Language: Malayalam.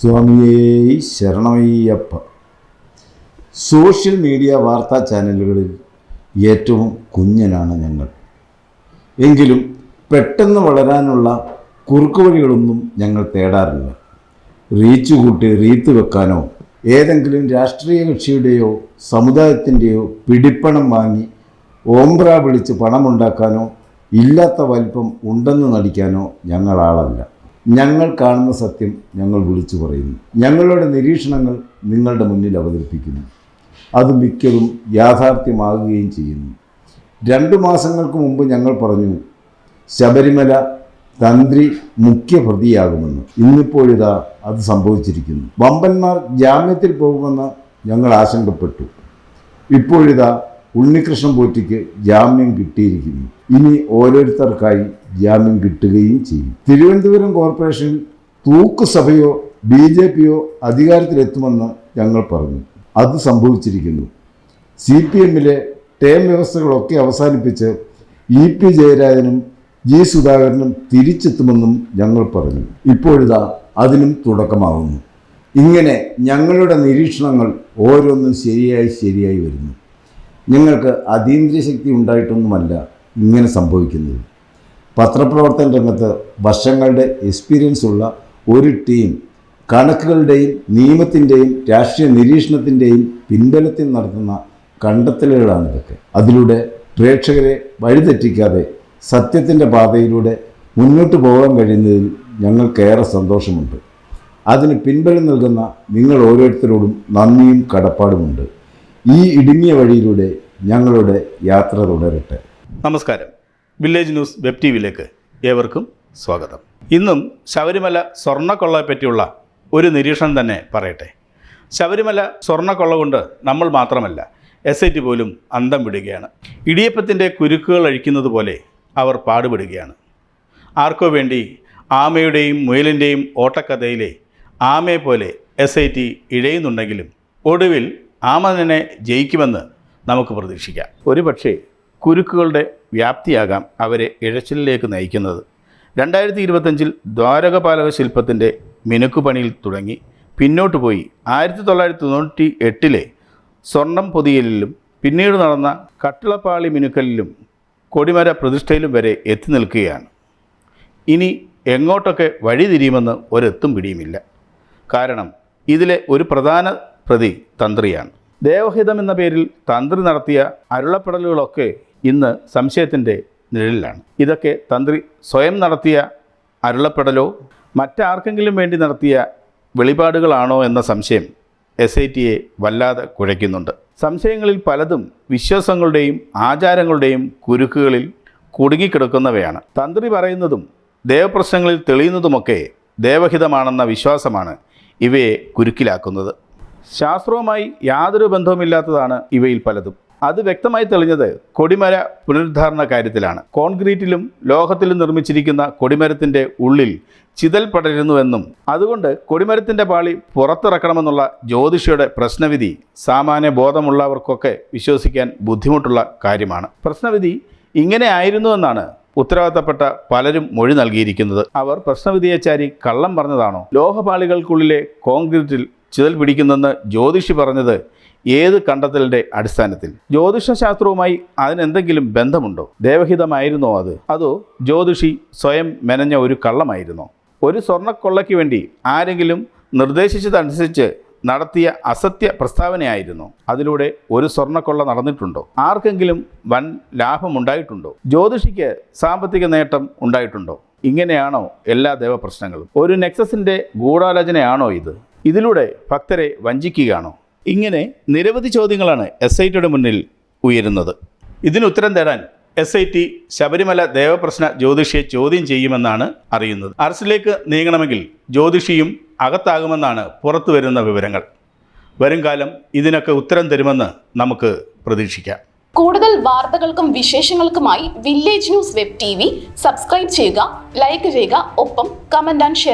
സ്വാമിയേ ശരണമയ്യപ്പ. സോഷ്യൽ മീഡിയ വാർത്താ ചാനലുകളിൽ ഏറ്റവും കുഞ്ഞനാണ് ഞങ്ങൾ. എങ്കിലും പെട്ടെന്ന് വളരാനുള്ള കുറുക്കുവഴികളൊന്നും ഞങ്ങൾ തേടാറില്ല. റീച്ച് കൂട്ടി റീത്ത് വെക്കാനോ ഏതെങ്കിലും രാഷ്ട്രീയ കക്ഷിയുടെയോ സമുദായത്തിന്റെയോ പിടിപ്പണം വാങ്ങി ഓംബ്ര വിളിച്ച് പണമുണ്ടാക്കാനോ ഇല്ലാത്ത വലിപ്പം ഉണ്ടെന്ന് നടിക്കാനോ ഞങ്ങൾ ആളല്ല. ഞങ്ങൾ കാണുന്ന സത്യം ഞങ്ങൾ വിളിച്ചു പറയുന്നു. ഞങ്ങളുടെ നിരീക്ഷണങ്ങൾ നിങ്ങളുടെ മുന്നിൽ അവതരിപ്പിക്കുന്നു. അത് മിക്കതും യാഥാർത്ഥ്യമാകുകയും ചെയ്യുന്നു. രണ്ടു മാസങ്ങൾക്ക് മുമ്പ് ഞങ്ങൾ പറഞ്ഞു ശബരിമല തന്ത്രി മുഖ്യ പ്രതിയാകുമെന്ന് ഇന്നിപ്പോഴിതാ അത് സംഭവിച്ചിരിക്കുന്നു. വമ്പന്മാർ ജാമ്യത്തിൽ പോകുമെന്ന് ഞങ്ങൾ ആശങ്കപ്പെട്ടു. ഇപ്പോഴിതാ ഉണ്ണികൃഷ്ണൻ പോറ്റിക്ക് ജാമ്യം കിട്ടിയിരിക്കുന്നു. ഇനി ഓരോരുത്തർക്കായി ജാമ്യം കിട്ടുകയും ചെയ്യും. തിരുവനന്തപുരം കോർപ്പറേഷനിൽ തൂക്കുസഭയോ ബി ജെ പിയോ അധികാരത്തിലെത്തുമെന്ന് ഞങ്ങൾ പറഞ്ഞു. അത് സംഭവിച്ചിരിക്കുന്നു. സി പി എമ്മിലെ ടേം വ്യവസ്ഥകളൊക്കെ അവസാനിപ്പിച്ച് ഇ പി ജയരാജനും ജി സുധാകരനും തിരിച്ചെത്തുമെന്നും ഞങ്ങൾ പറഞ്ഞു. ഇപ്പോഴിതാ അതിനും തുടക്കമാവുന്നു. ഇങ്ങനെ ഞങ്ങളുടെ നിരീക്ഷണങ്ങൾ ഓരോന്നും ശരിയായി ശരിയായി വരുന്നു. ഞങ്ങൾക്ക് അതീന്ദ്രിയ ശക്തി ഉണ്ടായിട്ടൊന്നുമല്ല. ഇങ്ങനെ സംഭവിക്കുന്നത്. പത്രപ്രവർത്തന രംഗത്ത് വർഷങ്ങളുടെ എക്സ്പീരിയൻസ് ഉള്ള ഒരു ടീം കണക്കുകളുടെയും നിയമത്തിന്റെയും രാഷ്ട്രീയ നിരീക്ഷണത്തിന്റെയും പിൻബലത്തിൽ നടത്തുന്ന കണ്ടെത്തലുകളാണ് ഇതൊക്കെ. അതിലൂടെ പ്രേക്ഷകരെ വഴിതെറ്റിക്കാതെ സത്യത്തിന്റെ പാതയിലൂടെ മുന്നോട്ട് പോകാൻ കഴിയുന്നതിൽ ഞങ്ങൾക്കേറെ സന്തോഷമുണ്ട്. അതിന് പിൻബലം നൽകുന്ന നിങ്ങൾ ഓരോരുത്തരോടും നന്ദിയും കടപ്പാടുമുണ്ട്. ഈ ഇടുങ്ങിയ വഴിയിലൂടെ ഞങ്ങളുടെ യാത്ര തുടരട്ടെ. നമസ്കാരം. വില്ലേജ് ന്യൂസ് വെബ് ടി വിയിലേക്ക് ഏവർക്കും സ്വാഗതം. ഇന്നും ശബരിമല സ്വർണക്കൊള്ളയെ പറ്റിയുള്ള ഒരു നിരീക്ഷണം തന്നെ പറയട്ടെ. ശബരിമല സ്വർണക്കൊള്ള കൊണ്ട് നമ്മൾ മാത്രമല്ല എസ് ഐ ടി പോലും അന്തം വിടുകയാണ്. ഇടിയപ്പത്തിന്റെ കുരുക്കുകൾ അഴിക്കുന്നത് പോലെ അവർ പാടുപെടുകയാണ്. ആർക്കോ വേണ്ടി ആമയുടെയും മുയലിന്റെയും ഓട്ടക്കഥയിലെ ആമയെ പോലെ എസ് ഐ ടി ഇഴയുന്നുണ്ടെങ്കിലും ഒടുവിൽ ആമനെ ജയിക്കുമെന്ന് നമുക്ക് പ്രതീക്ഷിക്കാം. ഒരു പക്ഷേ കുരുക്കുകളുടെ വ്യാപ്തിയാകാം അവരെ ഇഴച്ചിലേക്ക് നയിക്കുന്നത്. രണ്ടായിരത്തി ഇരുപത്തഞ്ചിൽ ദ്വാരകപാലക ശില്പത്തിന്റെ മിനുക്കുപണിയിൽ തുടങ്ങി. പിന്നോട്ട് പോയി. ആയിരത്തി തൊള്ളായിരത്തി തൊണ്ണൂറ്റി എട്ടിലെ സ്വർണം പൊതിയലിലും പിന്നീട് നടന്ന കട്ടിളപ്പാളി മിനുക്കലിലും കൊടിമര പ്രതിഷ്ഠയിലും വരെ എത്തി നിൽക്കുകയാണ്. ഇനി എങ്ങോട്ടൊക്കെ വഴിതിരിയുമെന്ന് ഒരെത്തും പിടിയുമില്ല. കാരണം ഇതിലെ ഒരു പ്രധാന പ്രതി തന്ത്രിയാണ്. ദേവഹിതം എന്ന പേരിൽ തന്ത്രി നടത്തിയ അരുളപ്പെടലുകളൊക്കെ ഇന്ന് സംശയത്തിന്റെ നിഴലിലാണ്. ഇതൊക്കെ തന്ത്രി സ്വയം നടത്തിയ അരുളപ്പെടലോ മറ്റാർക്കെങ്കിലും വേണ്ടി നടത്തിയ വെളിപാടുകളാണോ എന്ന സംശയം എസ് ഐ ടിയെ വല്ലാതെ കുഴയ്ക്കുന്നുണ്ട്. സംശയങ്ങളിൽ പലതും വിശ്വാസങ്ങളുടെയും ആചാരങ്ങളുടെയും കുരുക്കുകളിൽ കുടുങ്ങിക്കിടക്കുന്നവയാണ്. തന്ത്രി പറയുന്നതും ദേവപ്രശ്നങ്ങളിൽ തെളിയുന്നതുമൊക്കെ ദേവഹിതമാണെന്ന വിശ്വാസമാണ് ഇവയെ കുരുക്കിലാക്കുന്നത്. ശാസ്ത്രവുമായി യാതൊരു ബന്ധവുമില്ലാത്തതാണ് ഇവയിൽ പലതും. അത് വ്യക്തമായി തെളിഞ്ഞത് കൊടിമര പുനരുദ്ധാരണ കാര്യത്തിലാണ്. കോൺക്രീറ്റിലും ലോഹത്തിലും നിർമ്മിച്ചിരിക്കുന്ന കൊടിമരത്തിന്റെ ഉള്ളിൽ ചിതൽ പടരുന്നുവെന്നും അതുകൊണ്ട് കൊടിമരത്തിന്റെ പാളി പുറത്തിറക്കണമെന്നുള്ള ജ്യോതിഷിയുടെ പ്രശ്നവിധി സാമാന്യ ബോധമുള്ളവർക്കൊക്കെ വിശ്വസിക്കാൻ ബുദ്ധിമുട്ടുള്ള കാര്യമാണ്. പ്രശ്നവിധി ഇങ്ങനെ ആയിരുന്നുവെന്നാണ് ഉത്തരവാദിത്തപ്പെട്ട പലരും മൊഴി നൽകിയിരിക്കുന്നത്. അവർ പ്രശ്നവിധിയച്ചാരി കള്ളം പറഞ്ഞതാണോ? ലോഹപാളികൾക്കുള്ളിലെ കോൺക്രീറ്റിൽ ചിതൽ പിടിക്കുന്നെന്ന് ജ്യോതിഷി പറഞ്ഞത് ഏത് കണ്ടെത്തലിന്റെ അടിസ്ഥാനത്തിൽ? ജ്യോതിഷശാസ്ത്രവുമായി അതിനെന്തെങ്കിലും ബന്ധമുണ്ടോ? ദേവഹിതമായിരുന്നോ അത്? അതോ ജ്യോതിഷി സ്വയം മെനഞ്ഞ ഒരു കള്ളമായിരുന്നോ? ഒരു സ്വർണക്കൊള്ളയ്ക്ക് വേണ്ടി ആരെങ്കിലും നിർദ്ദേശിച്ചതനുസരിച്ച് നടത്തിയ അസത്യ പ്രസ്താവനയായിരുന്നു? അതിലൂടെ ഒരു സ്വർണക്കൊള്ള നടന്നിട്ടുണ്ടോ? ആർക്കെങ്കിലും വൻ ലാഭമുണ്ടായിട്ടുണ്ടോ? ജ്യോതിഷിക്ക് സാമ്പത്തിക നേട്ടം ഉണ്ടായിട്ടുണ്ടോ? ഇങ്ങനെയാണോ എല്ലാ ദേവപ്രശ്നങ്ങളും? ഒരു നെക്സസിന്റെ ഗൂഢാലോചനയാണോ ഇത്? ഇതിലൂടെ ഭക്തരെ വഞ്ചിക്കുകയാണോ? ഇങ്ങനെ നിരവധി ചോദ്യങ്ങളാണ് എസ് ഐ ടിയുടെ മുന്നിൽ ഉയരുന്നത്. ഇതിന് ഉത്തരം തേടാൻ എസ് ഐ ടി ശബരിമല ദേവപ്രശ്ന ജ്യോതിഷിയെ ചോദ്യം ചെയ്യുമെന്നാണ് അറിയുന്നത്. അറസ്റ്റിലേക്ക് നീങ്ങണമെങ്കിൽ ജ്യോതിഷിയും അകത്താകുമെന്നാണ് പുറത്തു വരുന്ന വിവരങ്ങൾ. വരും കാലം ഇതിനൊക്കെ ഉത്തരം തരുമെന്ന് നമുക്ക് പ്രതീക്ഷിക്കാം. കൂടുതൽ വാർത്തകൾക്കും വിശേഷങ്ങൾക്കുമായി village news web T subscribe ചെയ്യുക ലൈക്ക് ചെയ്യുക ഒപ്പം കമന്റ് ആൻഡ് ഷെയർ